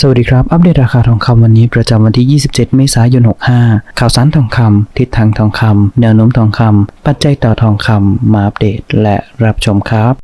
สวัสดีครับ อัปเดตราคาทองคำวันนี้ประจำวันที่ 27 เมษายน 65 ข่าวสารทองคำทิศทางทองคำแนวโน้มทองคำปัจจัยต่อทองคำมาอัปเดตและรับชมครับ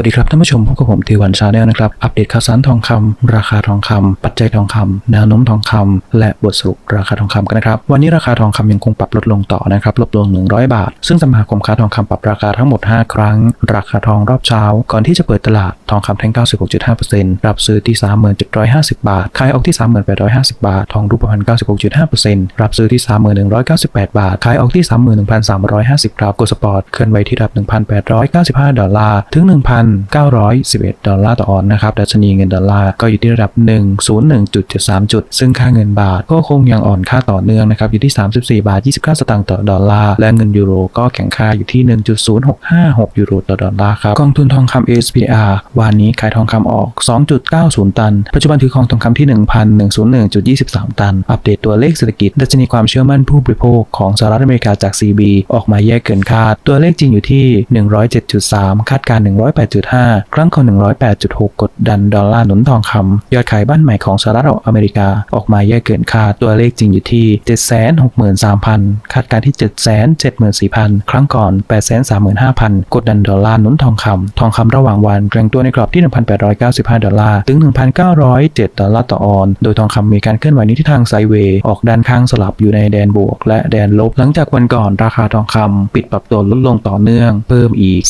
วัสดีครับท่านผู้ชมพบกับผมทีวันชาแนลนะครับ อัปเดตข่าวสารทองคำราคาทองคำปัจจัยทองคำแนวโน้มทองคำและบทสรุปราคาทองคำกันนะครับ วันนี้ราคาทองคำยังคงปรับลดลงต่อนะครับ ลดลง 100 บาท ซึ่งสมาคมค้าทองคำปรับราคาทั้งหมด 5 ครั้ง ราคาทองรอบเช้า ก่อนที่จะเปิดตลาดทองคำแท่ง 96.5%รับซื้อที่3750 บาท ขายออกที่ 3850 บาท ทองรูปพรรณ96.5%รับซื้อที่ 3198 บาท ขายออกที่ 31,350 ครับกดสปอร์ตเคลื่อนไหวที่ระดับ 1,895 ดอลลาร์ ถึง1,911 ดอลลาร์ต่อออนนะครับ ดัชนีเงินดอลลาร์ก็อยู่ที่ระดับ 101.73 จุด ซึ่งค่าเงินบาทก็คงยังอ่อนค่าต่อเนื่องนะครับ อยู่ที่ 34 บาท 29 สตางค์ต่อดอลลาร์ และเงินยูโรก็แข็งค่าอยู่ที่ 1.0656 ยูโรต่อดอลลาร์ครับ กองทุนทองคำ SPR วันนี้ขายทองคำออก 2.90 ตัน ปัจจุบันถือครองทองคำที่ 1,101.23 ตัน อัปเดตตัวเลขเศรษฐกิจ ดัชนีความเชื่อมั่นผู้บริโภคของสหรัฐอเมริกาจาก CB ออกมาแย่เกินคาด ตัวเลขจริงอยู่ที่ 107.3 คาดการ 108 1.5 ครั้งของ 108.6 กดดันดอลลาร์หนุนทองคำยอดขายบ้านใหม่ของสหรัฐอเมริกาออกมาแย่เกินคาดตัวเลขจริงอยู่ที่ 763,000 คาดการที่ 774,000 ครั้งก่อน 835,000 กดดันดอลลาร์หนุนทองคำทองคำระหว่างวันแกร่งตัวในกรอบที่ 1,895 ดอลลาร์ถึง 1,907 ดอลลาร์ต่อออน โดยทองคำมีการเคลื่อนไหวนี้ที่ทางไซเวย์ออกด้านข้างสลับอยู่ในแดนบวก และแดนลบ หลังจากวันก่อนราคาทองคำปิดปรับตัวลดลงต่อเนื่องเพิ่มอีก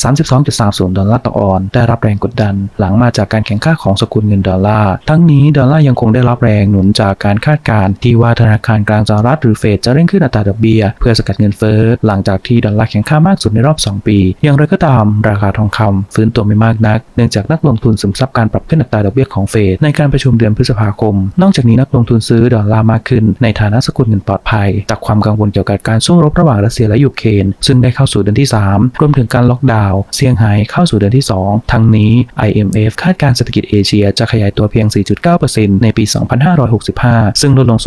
32.30 ดอลลาร์ต่อออนซ์ได้รับแรงกดดัน หลังมาจากการแข่งข้าของสกุลเงินดอลลาร์ทั้งนี้ดอลลาร์ยังคงได้รับแรงหนุนจากการคาดการณ์ที่ว่าธนาคารกลางสหรัฐหรือเฟดจะเร่งขึ้นอัตราดอกเบี้ยเพื่อสกัดเงินเฟ้อหลังจากที่ดอลลาร์แข็งค่ามากสุดในรอบ 2 ปี อย่างไรก็ตามราคาทองคำฟื้นตัวไม่มากนัก เนื่องจากนักลงทุนซึมซับการปรับขึ้นอัตราดอกเบี้ยของเฟดในการประชุมเดือนพฤษภาคม นอกจากนี้นักลงทุนซื้อดอลลาร์มากขึ้นในฐานะสกุลเงินปลอดภัย จากความกังวลเกี่ยวกับการสู้รบระหว่างรัสเซียและยูเครนซึ่งได้เข้าสู่เดือนที่ 3 รวมถึงการล็อกดาวน์เซี่ยงไฮ้เข้าสู่เดือนที่ 2ทั้งนี้ IMF คาดการเศรษฐกิจเอเชียจะขยายตัวเพียง 4.9%ในปี 2565 ซึ่งลดลง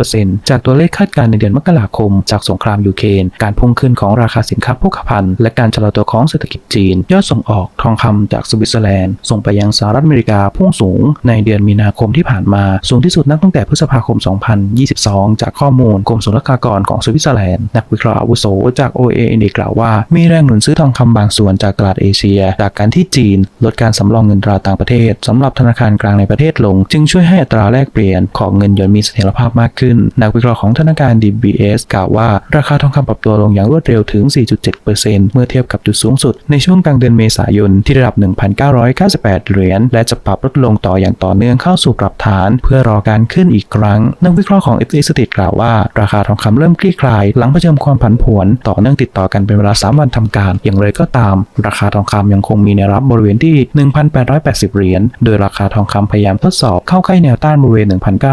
0.5%จากตัวเลขคาดการณ์ในเดือนมกราคม จากสงครามยูเครนการพุ่งขึ้นของราคาสินค้าโภคภัณฑ์และการชะลอตัวของเศรษฐกิจจีน ยอดส่งออกทองคำจากสวิตเซอร์แลนด์ ส่งไปยังสหรัฐอเมริกาพุ่งสูง ในเดือนมีนาคมที่ผ่านมา สูงที่สุดนับตั้งแต่พฤษภาคม 2022 จากข้อมูลกรมศุลกากรของสวิตเซอร์แลนด์นักวิเคราะห์อาวุโสจาก OAN กล่าวว่ามีแรงหนุนซื้อทองคำบางส่วนจากตลาดเอเชีย จากการที่จีน ลดการสำรองเงินตราต่างประเทศสำหรับธนาคารกลางในประเทศลง จึงช่วยให้อัตราแลกเปลี่ยนของเงินยนต์มีเสถียรภาพมากขึ้น นักวิเคราะห์ของธนาคาร DBS กล่าวว่าราคาทองคำปรับตัวลงอย่างรวดเร็วถึง 4.7%เมื่อเทียบกับจุดสูงสุด ในช่วงกลางเดือนเมษายนที่ระดับ 1,998 เหรียญและจะปรับลดลงต่ออย่างต่อเนื่องเข้าสู่กลับฐาน เพื่อรอการขึ้นอีกครั้ง นักวิเคราะห์ของ FT สติกล่าวว่าราคาทองคำเริ่มคลี่คลาย หลังเผชิญความผันผวน ต่อเนื่องติดต่อกันเป็นเวลา 3 วันทำการ อย่างไรก็ตาม ราคาทองคำยังคงมีแนวรับบริเวณที่ 1,880 เหรียญ โดยราคาทองคำพยายามทดสอบเข้าใกล้แนวต้านบริเวณ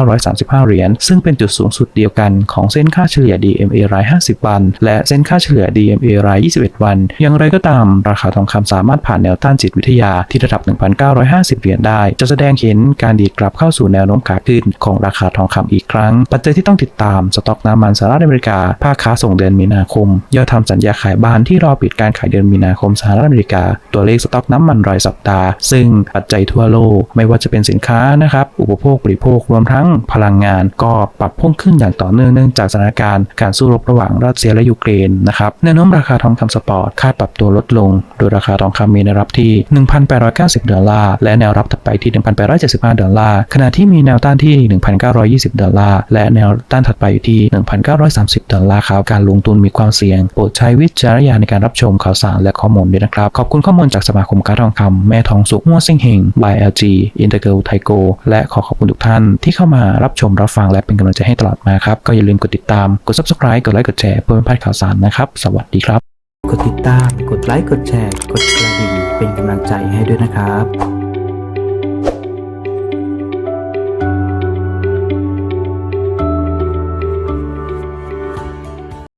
1,935 เหรียญ ซึ่งเป็นจุดสูงสุดเดียวกันของเส้นค่าเฉลี่ย DMA ราย 50 วัน และเส้นค่าเฉลี่ย DMA ราย 21 วัน อย่างไรก็ตาม ราคาทองคำสามารถผ่านแนวต้านจิตวิทยาที่ระดับ 1,950 เหรียญได้ จะแสดงเห็นการดีดกลับเข้าสู่แนวโน้มขาขึ้นของราคาทองคำอีกครั้ง ปัจจัยที่ต้องติดตามสต็อกน้ำมันสหรัฐอเมริกาภาคค้าส่งเดือนมีนาคมยอดทำสัญญาขายบ้านที่รอปิดการขายเดือนมีนาคมสหรัฐอเมริกาตัวเลขสต็อกน้ำมันรายสัปดาห์ ซึ่งปัจจัยทั่วโลกไม่ว่าจะเป็นสินค้านะครับ อุปโภคบริโภครวมทั้งพลังงาน ก็ปรับพุ่งขึ้นอย่างต่อเนื่องเนื่องจากสถานการณ์การสู้รบระหว่างรัสเซียและยูเครนนะครับแนวโน้มราคาทองคำสปอร์ตคาดปรับตัวลดลง โดยราคาทองคำมีแนวรับที่ 1,890 ดอลลาร์ และแนวรับถัดไปที่ 1,875 ดอลลาร์ ขณะที่มีแนวต้านที่ 1,920 ดอลลาร์ และแนวต้านถัดไปอยู่ที่ 1,930 ดอลลาร์ครับ การลงทุนมีความเสี่ยง โปรดใช้วิจารณญาณในการรับชมข่าวสารและข้อมูลด้วยนะครับ ขอบคุณข้อมูลจากสมาคมมกาทองคำแม่ทองสุกหัวซิงเฮง by LG Integral t a i g o และขอขอบคุณทุกท่านที่เข้ามารับชมรับฟังและเป็นกำลังใจให้ตลอดมาครับ ก็อย่าลืมกดติดตาม กด subscribe กดไลค์กดแชร์เพื่อไม่พลาดข่าวสารนะครับ สวัสดีครับ กดติดตาม กดไลค์กดแชร์ กดกระดิ่งเป็นกำลังใจให้ด้วยนะครับ